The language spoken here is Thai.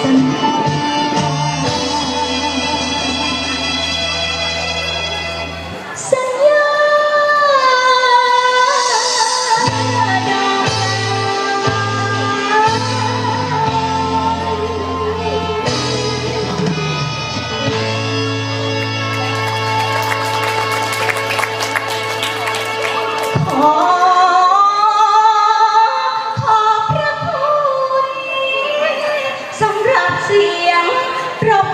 三 เสียงปรบ